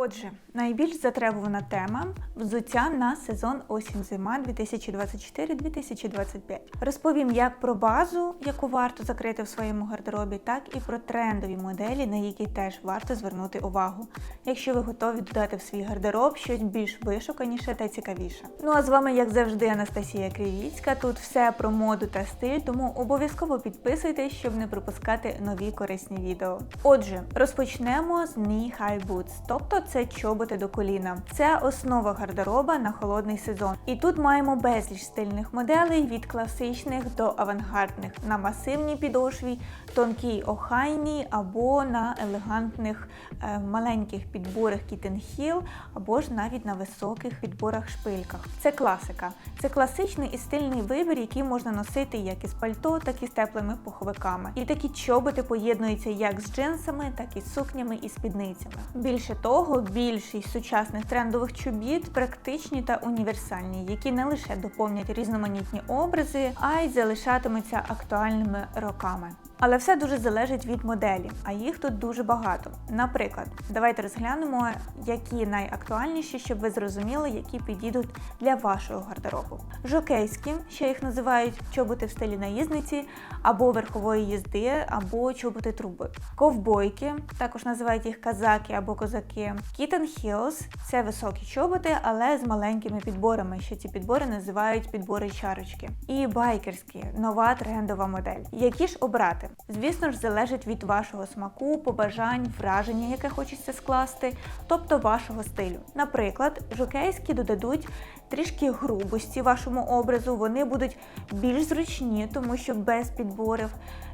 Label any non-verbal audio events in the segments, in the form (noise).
Отже, найбільш затребувана тема взуття на сезон осінь-зима 2024-2025. Розповім як про базу, яку варто закрити в своєму гардеробі, так і про трендові моделі, на які теж варто звернути увагу, якщо ви готові додати в свій гардероб щось більш вишуканіше та цікавіше. Ну а з вами, як завжди, Анастасія Кривіцька. Тут все про моду та стиль, тому обов'язково підписуйтесь, щоб не пропускати нові корисні відео. Отже, розпочнемо з knee high boots, тобто це чоботи до коліна. Це основа гардероба на холодний сезон. І тут маємо безліч стильних моделей від класичних до авангардних на масивній підошві, тонкій охайній або на елегантних е, маленьких підборах Heel, або ж навіть на високих підборах шпильках. Це класика. Це класичний і стильний вибір, який можна носити як із пальто, так і з теплими пуховиками. І такі чоботи поєднуються як з джинсами, так і з сукнями і спідницями. Більше того, більшість сучасних трендових чобіт практичні та універсальні, які не лише доповнять різноманітні образи, а й залишатимуться актуальними роками. Але все дуже залежить від моделі, а їх тут дуже багато. Наприклад, давайте розглянемо, які найактуальніші, щоб ви зрозуміли, які підійдуть для вашого гардеробу. Жокейські, ще їх називають чоботи в стилі наїзниці, або верхової їзди, або чоботи труби. Ковбойки, також називають їх казаки або козаки. Kitten Heels – це високі чоботи, але з маленькими підборами. Ще ці підбори називають підбори чарочки. І байкерські нова трендова модель. Які ж обрати? Звісно ж, залежить від вашого смаку, побажань, враження, яке хочеться скласти, тобто вашого стилю. Наприклад, жокейські додадуть трішки грубості вашому образу, вони будуть більш зручні, тому що без підборів.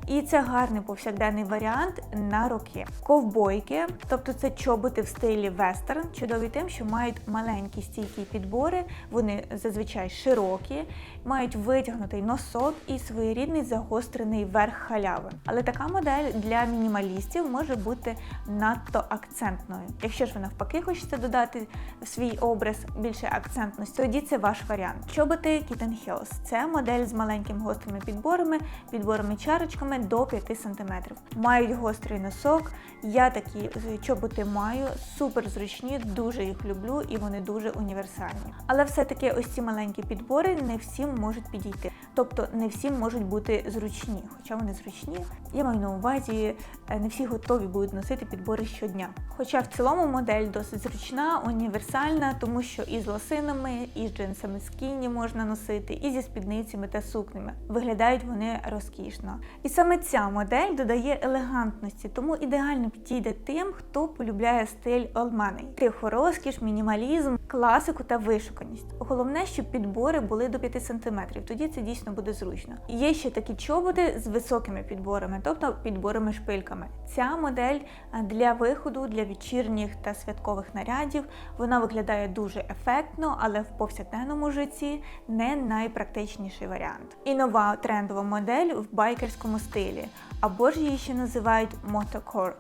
І це гарний повсякденний варіант на роки. Ковбойки, тобто це чоботи в стилі вестерн, чудові тим, що мають маленькі стійкі підбори, вони зазвичай широкі, мають витягнутий носок і своєрідний загострений верх халяви. Але така модель для мінімалістів може бути надто акцентною. Якщо ж ви навпаки хочете додати в свій образ більше акцентності, тоді це ваш варіант. Чоботи Kitten Heels – це модель з маленькими гострими підборами, підборами чарочками до 5 см. Мають гострий носок. Я такі чоботи маю, супер зручні, дуже їх люблю і вони дуже універсальні. Але все-таки ось ці маленькі підбори не всім можуть підійти. Тобто не всім можуть бути зручні, хоча вони зручні. Я маю на увазі, е, не всі готові будуть носити підбори щодня. Хоча в цілому модель досить зручна, універсальна, тому що і з лосинами, і з джинсами скіні можна носити, і зі спідницями та сукнями. Виглядають вони розкішно. І саме ця модель додає елегантності, тому ідеально підійде тим, хто полюбляє стиль Money. Тихо розкіш, мінімалізм, класику та вишуканість. Головне, щоб підбори були до 5 см, тоді це дійсно буде зручно. Є ще такі чоботи з високими підборами, тобто підборами шпильками. Ця модель для виходу, для вечірніх та святкових нарядів. Вона виглядає дуже ефектно, але в повсякденному житті не найпрактичніший варіант. І нова трендова модель в байкерському стилі, або ж її ще називають мотокор.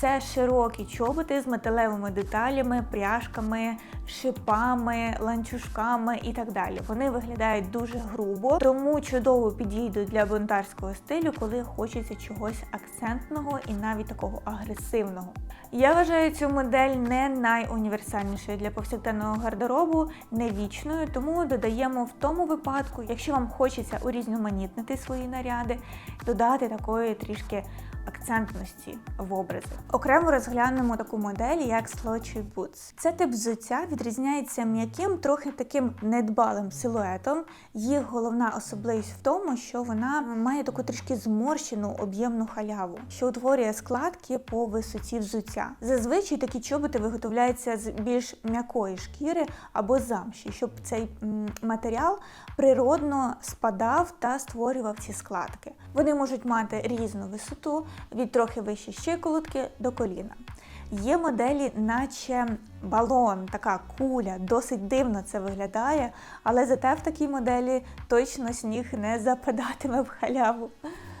Це широкі чоботи з металевими деталями, пряжками, шипами, ланцюжками і так далі. Вони виглядають дуже грубо, тому чудово підійдуть для бунтарського стилю, коли хочеться чогось акцентного і навіть такого агресивного. Я вважаю цю модель не найуніверсальнішою для повсякденного гардеробу, не вічною, тому додаємо в тому випадку, якщо вам хочеться урізноманітнити свої наряди, додати такої трішки акцентності в образи. Окремо розглянемо таку модель, як Slotchy Boots. Це тип взуття відрізняється м'яким, трохи таким недбалим силуетом. Їх головна особливість в тому, що вона має таку трішки зморщену об'ємну халяву, що утворює складки по висоті взуття. Зазвичай такі чоботи виготовляються з більш м'якої шкіри або замші, щоб цей матеріал природно спадав та створював ці складки. Вони можуть мати різну висоту від трохи вище щиколотки до коліна. Є моделі, наче балон, така куля, досить дивно це виглядає, але зате в такій моделі точно сніг не западатиме в халяву.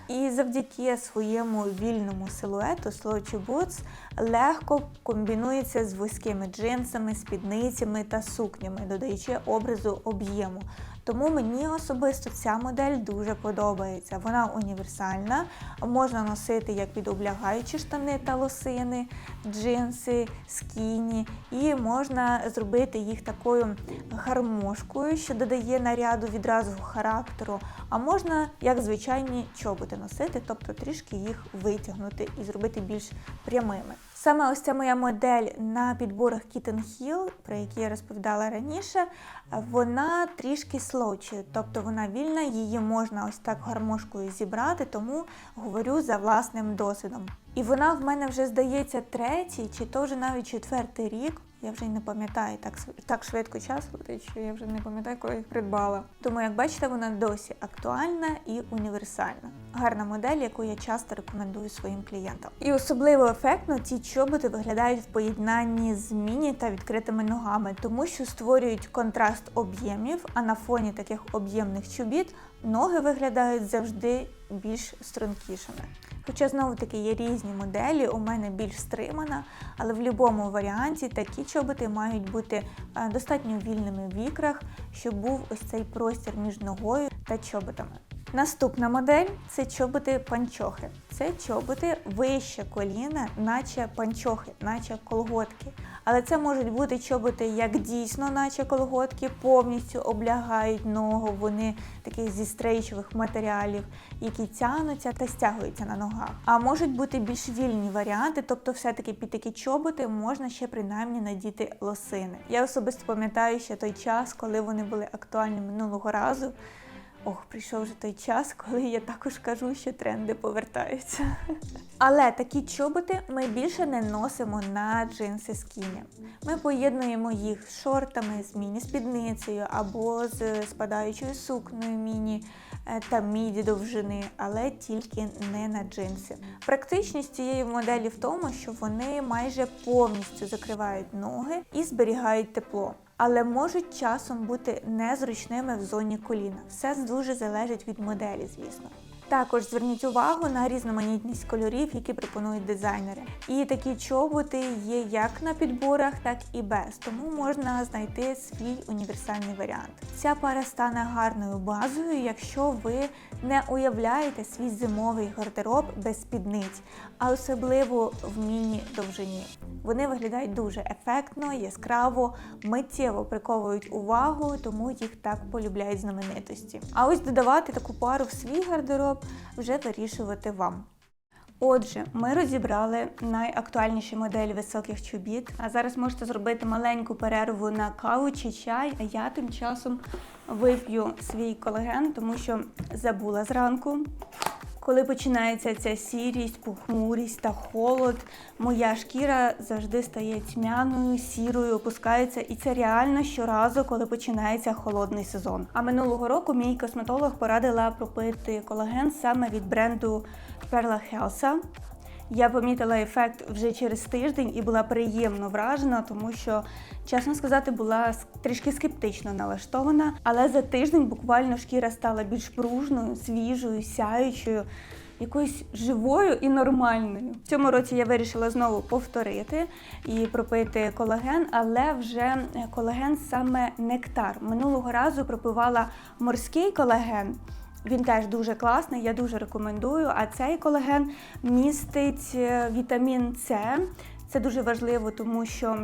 І завдяки своєму вільному силуету Slotchy Boots легко комбінується з вузькими джинсами, спідницями та сукнями, додаючи образу об'єму. Тому мені особисто ця модель дуже подобається. Вона універсальна, можна носити як під облягаючі штани та лосини, джинси, скіні, і можна зробити їх такою гармошкою, що додає наряду відразу характеру. А можна як звичайні чоботи носити, тобто трішки їх витягнути і зробити більш прямими. Саме ось ця моя модель на підборах Kitten Hill, про які я розповідала раніше, вона трішки слочі, тобто вона вільна, її можна ось так гармошкою зібрати, тому говорю за власним досвідом. І вона в мене вже здається третій, чи то вже навіть четвертий рік. Я вже й не пам'ятаю, так, так швидко час летить, що я вже не пам'ятаю, коли їх придбала. Тому, як бачите, вона досі актуальна і універсальна. Гарна модель, яку я часто рекомендую своїм клієнтам. І особливо ефектно ці чоботи виглядають в поєднанні з міні та відкритими ногами, тому що створюють контраст об'ємів, а на фоні таких об'ємних чобіт ноги виглядають завжди більш стрункішими. Хоча знову таки є різні моделі, у мене більш стримана, але в будь-якому варіанті такі чоботи мають бути е, достатньо вільними в ікрах, щоб був ось цей простір між ногою та чоботами. Наступна модель це чоботи панчохи. Це чоботи вище коліна, наче панчохи, наче колготки. Але це можуть бути чоботи як дійсно, наче колготки, повністю облягають ногу, вони таких зі стрейчових матеріалів, які тягнуться та стягуються на ногах. А можуть бути більш вільні варіанти, тобто, все-таки під такі чоботи можна ще принаймні надіти лосини. Я особисто пам'ятаю ще той час, коли вони були актуальні минулого разу. Ох, прийшов вже той час, коли я також кажу, що тренди повертаються. (laughs) Але такі чоботи ми більше не носимо на джинси з скіні. Ми поєднуємо їх з шортами, з міні-спідницею або з спадаючою сукнею міні е, та міді довжини, але тільки не на джинси. Практичність цієї моделі в тому, що вони майже повністю закривають ноги і зберігають тепло але можуть часом бути незручними в зоні коліна. Все дуже залежить від моделі, звісно. Також зверніть увагу на різноманітність кольорів, які пропонують дизайнери. І такі чоботи є як на підборах, так і без, тому можна знайти свій універсальний варіант. Ця пара стане гарною базою, якщо ви не уявляєте свій зимовий гардероб без спідниць, а особливо в міні-довжині. Вони виглядають дуже ефектно, яскраво, миттєво приковують увагу, тому їх так полюбляють знаменитості. А ось додавати таку пару в свій гардероб вже вирішувати вам. Отже, ми розібрали найактуальніші моделі високих чобіт. А зараз можете зробити маленьку перерву на каву чи чай. А я тим часом вип'ю свій колаген, тому що забула зранку. Коли починається ця сірість, похмурість та холод, моя шкіра завжди стає тьмяною, сірою, опускається, і це реально щоразу, коли починається холодний сезон. А минулого року мій косметолог порадила пропити колаген саме від бренду Perla Helsa. Я помітила ефект вже через тиждень і була приємно вражена, тому що, чесно сказати, була трішки скептично налаштована. Але за тиждень буквально шкіра стала більш пружною, свіжою, сяючою, якоюсь живою і нормальною. В цьому році я вирішила знову повторити і пропити колаген, але вже колаген саме нектар. Минулого разу пропивала морський колаген. Він теж дуже класний, я дуже рекомендую. А цей колаген містить е, вітамін С. Це дуже важливо, тому що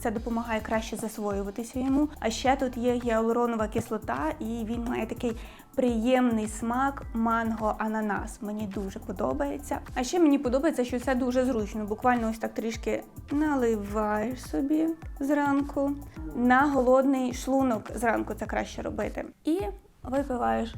це допомагає краще засвоюватися йому. А ще тут є гіалуронова кислота, і він має такий приємний смак манго-ананас. Мені дуже подобається. А ще мені подобається, що це дуже зручно. Буквально ось так трішки наливаєш собі зранку. На голодний шлунок зранку це краще робити. І випиваєш.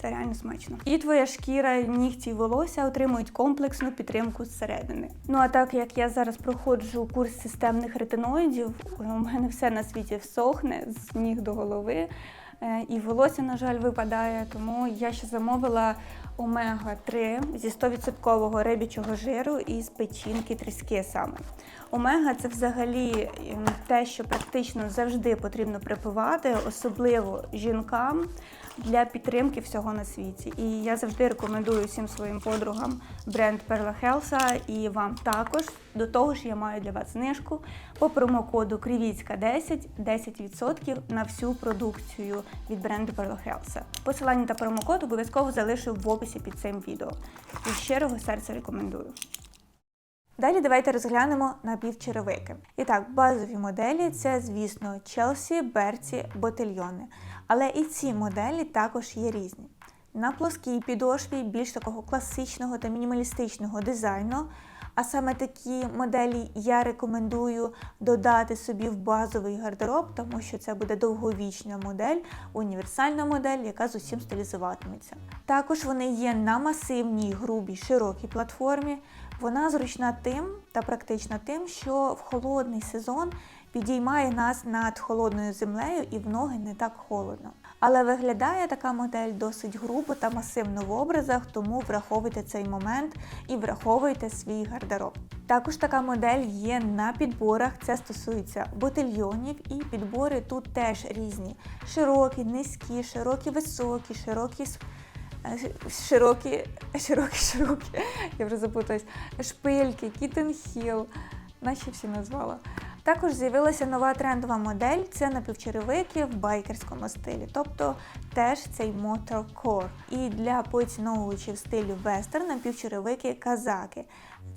Це реально смачно. І твоя шкіра, нігті і волосся отримують комплексну підтримку зсередини. Ну а так як я зараз проходжу курс системних ретиноїдів, у мене все на світі всохне з ніг до голови. Е, і волосся, на жаль, випадає, тому я ще замовила омега-3 зі 100% рибічого жиру і з печінки тріски саме. Омега це взагалі ем, те, що практично завжди потрібно припивати, особливо жінкам для підтримки всього на світі. І я завжди рекомендую всім своїм подругам бренд Perla Helsa і вам також До того ж, я маю для вас знижку по промокоду Кривіцька 10 10% на всю продукцію від бренду Perlo Health. Посилання та промокод обов'язково залишу в описі під цим відео. Від щирого серця рекомендую. Далі давайте розглянемо напівчеревики. І так, базові моделі це, звісно, Челсі, Берці, Ботильйони. Але і ці моделі також є різні. На плоскій підошві більш такого класичного та мінімалістичного дизайну. А саме такі моделі я рекомендую додати собі в базовий гардероб, тому що це буде довговічна модель, універсальна модель, яка з усім стилізуватиметься. Також вони є на масивній, грубій, широкій платформі. Вона зручна тим та практична тим, що в холодний сезон підіймає нас над холодною землею і в ноги не так холодно. Але виглядає така модель досить грубо та масивно в образах, тому враховуйте цей момент і враховуйте свій гардероб. Також така модель є на підборах, це стосується ботильйонів, і підбори тут теж різні: широкі, низькі, широкі, високі, широкі. Широкі, широкі, широкі, я вже запутаюсь, шпильки, кітенхіл, наче всі назвала. Також з'явилася нова трендова модель це напівчеревики в байкерському стилі, тобто теж цей моторкор. І для поціновувачів стилю вестерн напівчеревики казаки.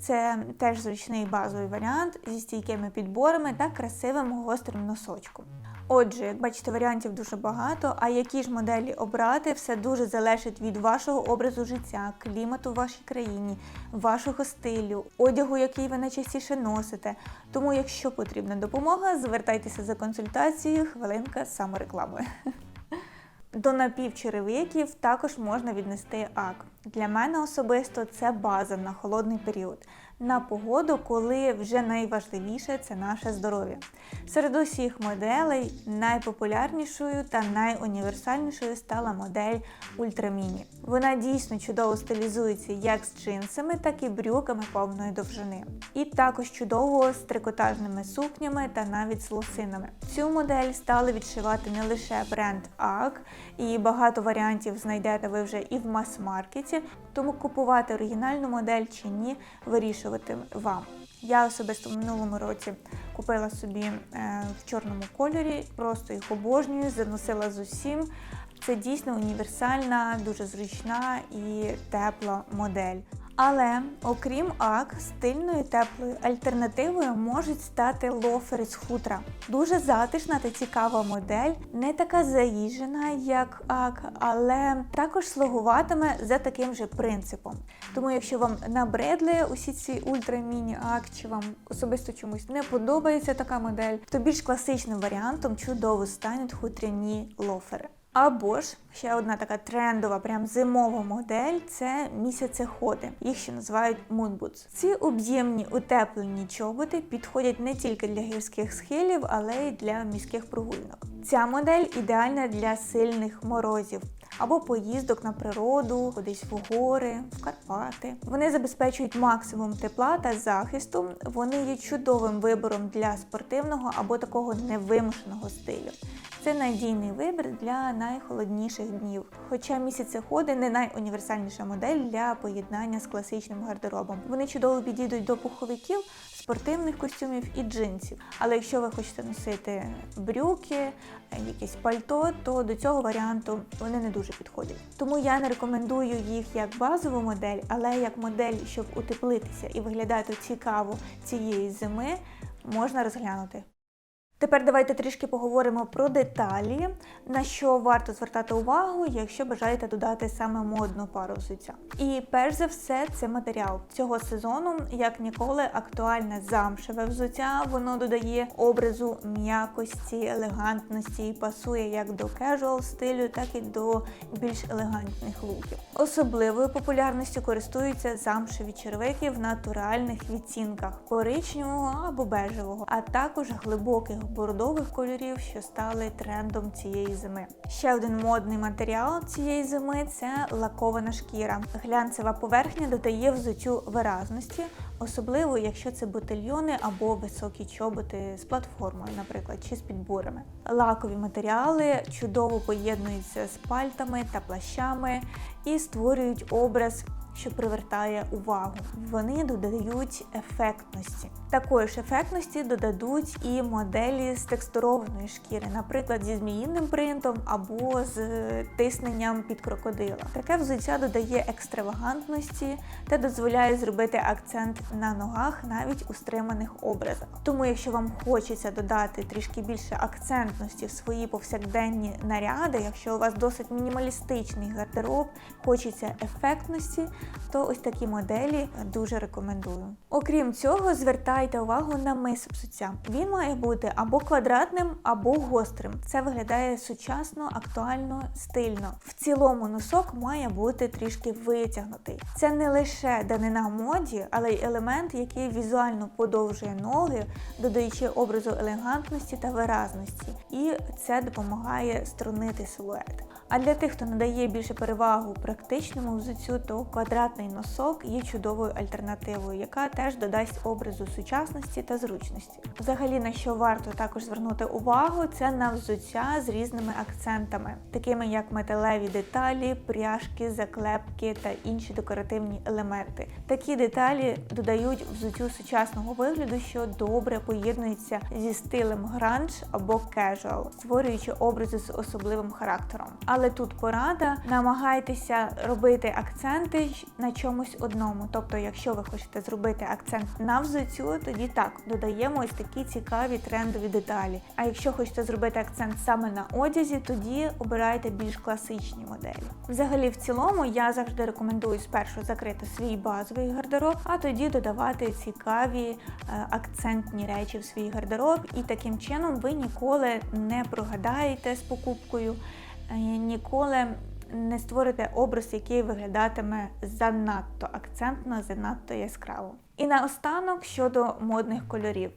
Це теж зручний базовий варіант зі стійкими підборами та красивим гострим носочком. Отже, як бачите, варіантів дуже багато. А які ж моделі обрати, все дуже залежить від вашого образу життя, клімату в вашій країні, вашого стилю, одягу, який ви найчастіше носите. Тому, якщо потрібна допомога, звертайтеся за консультацією, хвилинка самореклами. До напівчеревиків також можна віднести ак. Для мене особисто це база на холодний період на погоду, коли вже найважливіше це наше здоров'я. Серед усіх моделей найпопулярнішою та найуніверсальнішою стала модель Ультраміні. Вона дійсно чудово стилізується як з джинсами, так і брюками повної довжини. І також чудово з трикотажними сукнями та навіть з лосинами. Цю модель стали відшивати не лише бренд AG, і багато варіантів знайдете ви вже і в мас-маркеті, тому купувати оригінальну модель чи ні, вирішувати вам. Я особисто в минулому році купила собі е, в чорному кольорі, просто їх обожнюю, заносила з усім. Це дійсно універсальна, дуже зручна і тепла модель. Але окрім ак, стильною теплою альтернативою можуть стати лофери з хутра. Дуже затишна та цікава модель, не така заїжджена, як ак, але також слугуватиме за таким же принципом. Тому, якщо вам набридли усі ці ультра-міні-ак, чи вам особисто чомусь не подобається така модель, то більш класичним варіантом чудово стануть хутряні лофери. Або ж ще одна така трендова, прям зимова модель це місяцеходи. Їх ще називають мунбутс. Ці об'ємні утеплені чоботи підходять не тільки для гірських схилів, але й для міських прогулянок. Ця модель ідеальна для сильних морозів. Або поїздок на природу, кудись в гори, в Карпати. Вони забезпечують максимум тепла та захисту. Вони є чудовим вибором для спортивного або такого невимушеного стилю. Це надійний вибір для найхолодніших днів. Хоча місяцеходи не найуніверсальніша модель для поєднання з класичним гардеробом. Вони чудово підійдуть до пуховиків, спортивних костюмів і джинсів. Але якщо ви хочете носити брюки, якесь пальто, то до цього варіанту вони не дуже підходять. Тому я не рекомендую їх як базову модель, але як модель, щоб утеплитися і виглядати цікаво цієї зими, можна розглянути. Тепер давайте трішки поговоримо про деталі, на що варто звертати увагу, якщо бажаєте додати саме модну пару взуття. І перш за все, це матеріал цього сезону, як ніколи, актуальне замшеве взуття. Воно додає образу м'якості, елегантності і пасує як до кежуал стилю, так і до більш елегантних луків. Особливою популярністю користуються замшеві червики в натуральних відцінках коричневого або бежевого, а також глибоких бордових кольорів, що стали трендом цієї зими. Ще один модний матеріал цієї зими це лакована шкіра. Глянцева поверхня додає взуттю виразності, особливо якщо це ботильйони або високі чоботи з платформою, наприклад, чи з підборами. Лакові матеріали чудово поєднуються з пальтами та плащами і створюють образ що привертає увагу. Вони додають ефектності. Такої ж ефектності додадуть і моделі з текстурованої шкіри, наприклад, зі зміїним принтом або з тисненням під крокодила. Таке взуття додає екстравагантності та дозволяє зробити акцент на ногах навіть у стриманих образах. Тому, якщо вам хочеться додати трішки більше акцентності в свої повсякденні наряди, якщо у вас досить мінімалістичний гардероб, хочеться ефектності, то ось такі моделі дуже рекомендую. Окрім цього, звертайте увагу на мис взуття. Він має бути або квадратним, або гострим. Це виглядає сучасно, актуально, стильно. В цілому носок має бути трішки витягнутий. Це не лише данина моді, але й елемент, який візуально подовжує ноги, додаючи образу елегантності та виразності. І це допомагає струнити силует. А для тих, хто надає більше перевагу практичному взуттю, то квадратний носок є чудовою альтернативою, яка теж додасть образу сучасності та зручності. Взагалі, на що варто також звернути увагу, це на взуття з різними акцентами, такими як металеві деталі, пряжки, заклепки та інші декоративні елементи. Такі деталі додають взуттю сучасного вигляду, що добре поєднується зі стилем гранж або кежуал, створюючи образи з особливим характером. Але тут порада: намагайтеся робити акценти на чомусь одному. Тобто, якщо ви хочете зробити акцент на взуттю, тоді так додаємо ось такі цікаві трендові деталі. А якщо хочете зробити акцент саме на одязі, тоді обирайте більш класичні моделі. Взагалі, в цілому, я завжди рекомендую спершу закрити свій базовий гардероб, а тоді додавати цікаві е, акцентні речі в свій гардероб, і таким чином ви ніколи не прогадаєте з покупкою. Е, ніколи не створити образ, який виглядатиме занадто акцентно, занадто яскраво. І наостанок щодо модних кольорів.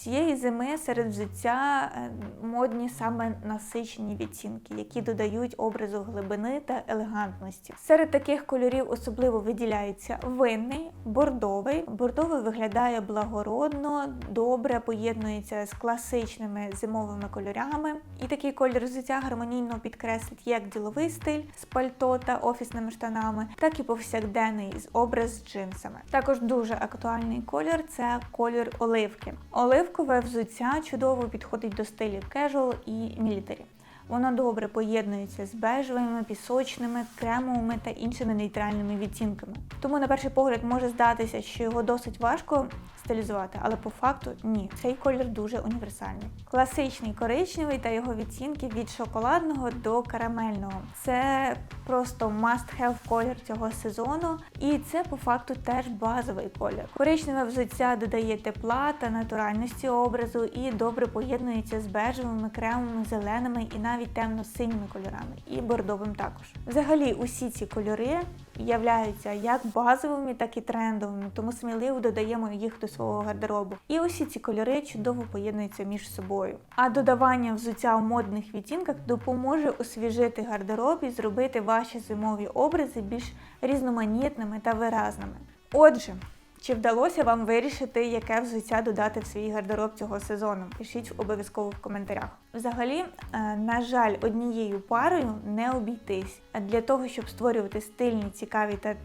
Цієї зими серед взуття е, модні саме насичені відтінки, які додають образу глибини та елегантності. Серед таких кольорів особливо виділяється винний, бордовий. Бордовий виглядає благородно, добре поєднується з класичними зимовими кольорами. І такий колір взуття гармонійно підкреслить як діловий стиль з пальто та офісними штанами, так і повсякденний з образ з джинсами. Також дуже актуальний колір це колір оливки. Олив Оливкове взуття чудово підходить до стилів кежуал і мілітарі. Воно добре поєднується з бежевими, пісочними, кремовими та іншими нейтральними відтінками. Тому, на перший погляд, може здатися, що його досить важко стилізувати, але по факту ні. Цей колір дуже універсальний. Класичний коричневий та його відтінки від шоколадного до карамельного. Це просто must-have колір цього сезону, і це по факту теж базовий колір. Коричневе взуття додає тепла та натуральності образу і добре поєднується з бежевими, кремовими, зеленими і навіть темно-синіми кольорами, і бордовим також. Взагалі, усі ці кольори являються як базовими, так і трендовими, тому сміливо додаємо їх до свого гардеробу. І усі ці кольори чудово поєднуються між собою. А додавання взуття у модних відтінках допоможе освіжити гардероб і зробити ваші зимові образи більш різноманітними та виразними. Отже. Чи вдалося вам вирішити, яке взуття додати в свій гардероб цього сезону? Пишіть обов'язково в коментарях. Взагалі, е, на жаль, однією парою не обійтись. Для того, щоб створювати стильні, цікаві та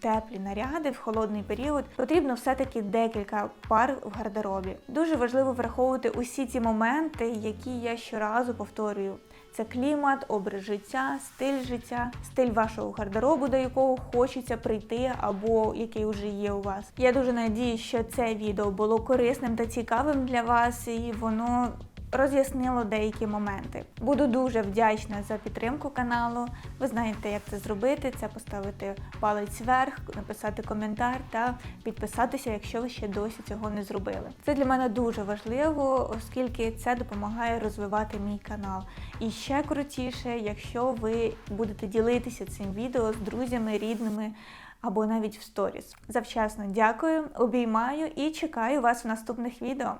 теплі наряди в холодний період, потрібно все-таки декілька пар в гардеробі. Дуже важливо враховувати усі ці моменти, які я щоразу повторюю. Це клімат, образ життя, стиль життя, стиль вашого гардеробу, до якого хочеться прийти, або який вже є у вас. Я дуже надію, що це відео було корисним та цікавим для вас, і воно роз'яснило деякі моменти. Буду дуже вдячна за підтримку каналу. Ви знаєте, як це зробити. Це поставити палець вверх, написати коментар та підписатися, якщо ви ще досі цього не зробили. Це для мене дуже важливо, оскільки це допомагає розвивати мій канал. І ще крутіше, якщо ви будете ділитися цим відео з друзями, рідними. Або навіть в сторіс. Завчасно дякую, обіймаю і чекаю вас у наступних відео.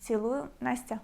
Цілую, Настя!